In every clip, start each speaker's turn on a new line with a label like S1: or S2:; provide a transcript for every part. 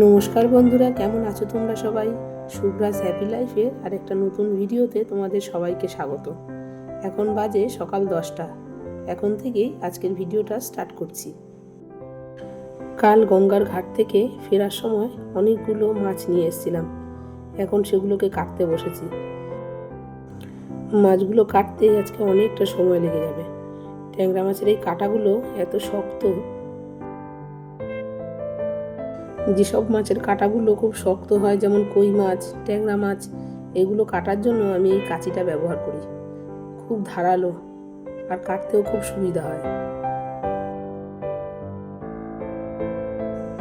S1: নমস্কার বন্ধুরা, কেমন আছো তোমরা সবাই? শুভ্রাজ হ্যাপি লাইফের আর একটা নতুন ভিডিওতে তোমাদের সবাইকে স্বাগত। এখন বাজে সকাল দশটা। এখন থেকেই আজকের ভিডিওটা স্টার্ট করছি। কাল গঙ্গার ঘাট থেকে ফেরার সময় অনেকগুলো মাছ নিয়ে এসেছিলাম। এখন সেগুলোকে কাটতে বসেছি। মাছগুলো কাটতে আজকে অনেকটা সময় লেগে যাবে। ট্যাংরা মাছের এই কাটাগুলো এত শক্ত যেসব মাছের কাঁটাগুলো খুব শক্ত হয়, যেমন কই মাছ, ট্যাংরা মাছ, এগুলো কাটার জন্য আমি এই কাঁচিটা ব্যবহার করি। খুব ধারালো আর কাটতেও খুব সুবিধা হয়।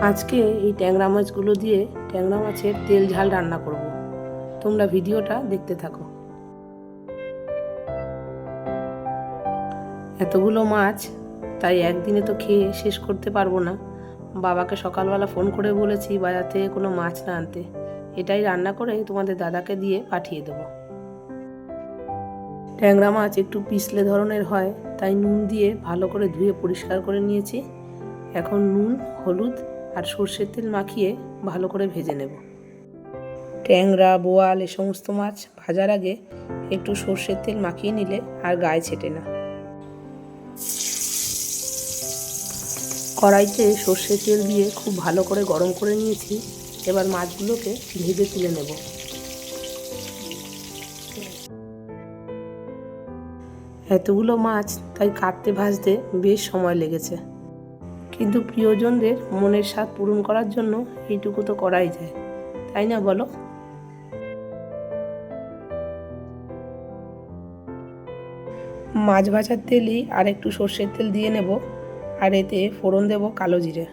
S1: আজকে এই ট্যাংরা মাছগুলো দিয়ে ট্যাংরা মাছের তেল ঝাল রান্না করব। তোমরা ভিডিওটা দেখতে থাকো। এতগুলো মাছ তাই একদিনে তো খেয়ে শেষ করতে পারব না। বাবাকে সকালবেলা ফোন করে বলেছি বাজার থেকে কোনো মাছ না আনতে। এটাই রান্না করে তোমাদের দাদাকে দিয়ে পাঠিয়ে দেবো। ট্যাংরা মাছ একটু পিছলে ধরনের হয়, তাই নুন দিয়ে ভালো করে ধুয়ে পরিষ্কার করে নিয়েছি। এখন নুন, হলুদ আর সর্ষের তেল মাখিয়ে ভালো করে ভেজে নেব। ট্যাংরা, বোয়াল এ সমস্ত মাছ ভাজার আগে একটু সর্ষের তেল মাখিয়ে নিলে আর গায়ে ছেটে না। কড়াইতে সর্ষের তেল দিয়ে খুব ভালো করে গরম করে নিয়েছি। এবার মাছগুলোকে ভেজে তুলে নেব। এতগুলো মাছ তাই কাটতে ভাজতে বেশ সময় লেগেছে। কিন্তু প্রিয়জনদের মনের স্বাদ পূরণ করার জন্য এইটুকু তো করাই যায়। তাই না বলো? মাছ ভাজার তেলই আর একটু সর্ষের তেল দিয়ে নেব। আর এতে ফোড়ন দেব কালো জিরে।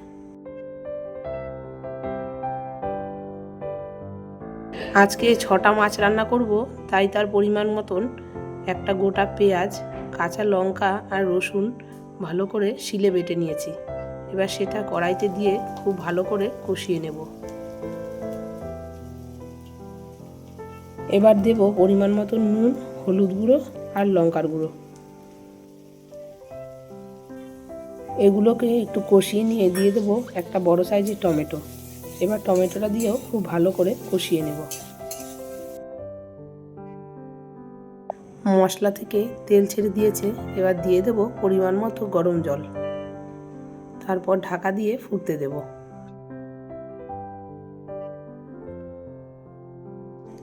S1: আজকে ছটা মাছ রান্না করব, তাই তার পরিমাণ মতন একটা গোটা পেঁয়াজ, কাঁচা লঙ্কা আর রসুন ভালো করে শিলে বেটে নিয়েছি। এবার সেটা কড়াইতে দিয়ে খুব ভালো করে কষিয়ে নেব। এবার দেব পরিমাণ মতো নুন, হলুদ গুঁড়ো আর লঙ্কার গুঁড়ো। এগুলোকে একটু কষিয়ে নিয়ে দিয়ে দেবো একটা বড় সাইজের টমেটো। এবার টমেটোটা দিয়েও খুব ভালো করে কষিয়ে নেব। মশলা থেকে তেল ছেড়ে দিয়েছে, এবার দিয়ে দেব পরিমাণ মতো গরম জল। তারপর ঢাকা দিয়ে ফুটতে দেব।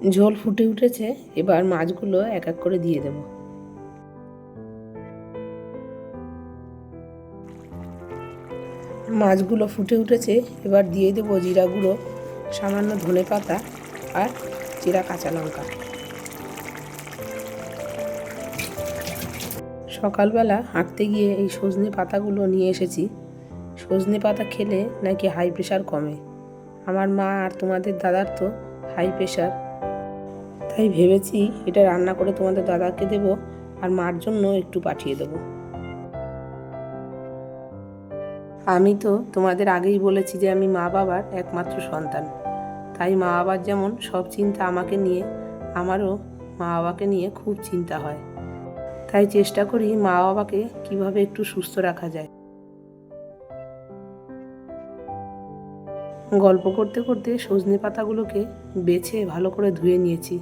S1: ঝোল ফুটে উঠেছে, এবার মাছগুলো এক এক করে দিয়ে দেবো। মাছগুলো ফুটে উঠেছে, এবার দিয়ে দেবো জিরা গুঁড়ো, সামান্য ধনে পাতা আর জিরা কাঁচা লঙ্কা। সকালবেলা হাঁটতে গিয়ে এই সজনে পাতাগুলো নিয়ে এসেছি। সজনে পাতা খেলে নাকি হাই প্রেশার কমে। আমার মা আর তোমাদের দাদার তো হাই প্রেশার তাই ভেবেছি এটা রান্না করে তোমাদের দাদাকে দেবো আর মার জন্য একটু পাঠিয়ে দেবো। আমি তো তোমাদের আগেই বলেছি যে আমি মা বাবার একমাত্র সন্তান। তাই মা বাবার যেমন সব চিন্তা আমাকে নিয়ে, আমারও মা বাবাকে নিয়ে খুব চিন্তা হয়। তাই চেষ্টা করি মা বাবাকে কীভাবে একটু সুস্থ রাখা যায়। গল্প করতে করতে সজনে পাতাগুলোকে বেছে ভালো করে ধুয়ে নিয়েছি।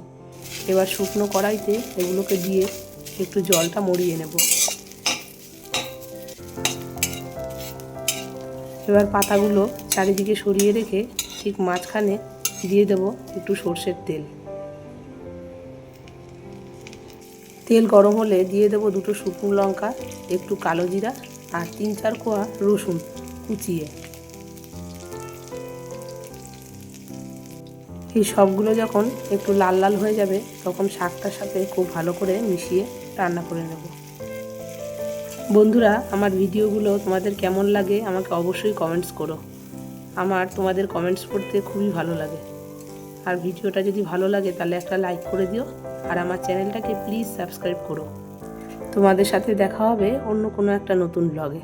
S1: এবার শুকনো কড়াইতে এগুলোকে দিয়ে একটু জলটা মরিয়ে নেব। এবার পাতাগুলো চারিদিকে সরিয়ে রেখে ঠিক মাঝখানে দিয়ে দেব একটু সর্ষের তেল। তেল গরম হলে দিয়ে দেবো দুটো শুকনো লঙ্কা, একটু কালো জিরা আর তিন চার কোয়া রসুন কুচিয়ে। এই সবগুলো যখন একটু লাল লাল হয়ে যাবে, তখন শাকটার সাথে খুব ভালো করে মিশিয়ে রান্না করে নেব। বন্ধুরা, আমার ভিডিওগুলো তোমাদের কেমন লাগে আমাকে অবশ্যই কমেন্টস করো। আমার তোমাদের কমেন্টস পড়তে খুবই ভালো লাগে। আর ভিডিওটা যদি ভালো লাগে, তাহলে একটা লাইক করে দিও। আর আমার চ্যানেলটাকে প্লিজ সাবস্ক্রাইব করো। তোমাদের সাথে দেখা হবে অন্য কোনো একটা নতুন ব্লগে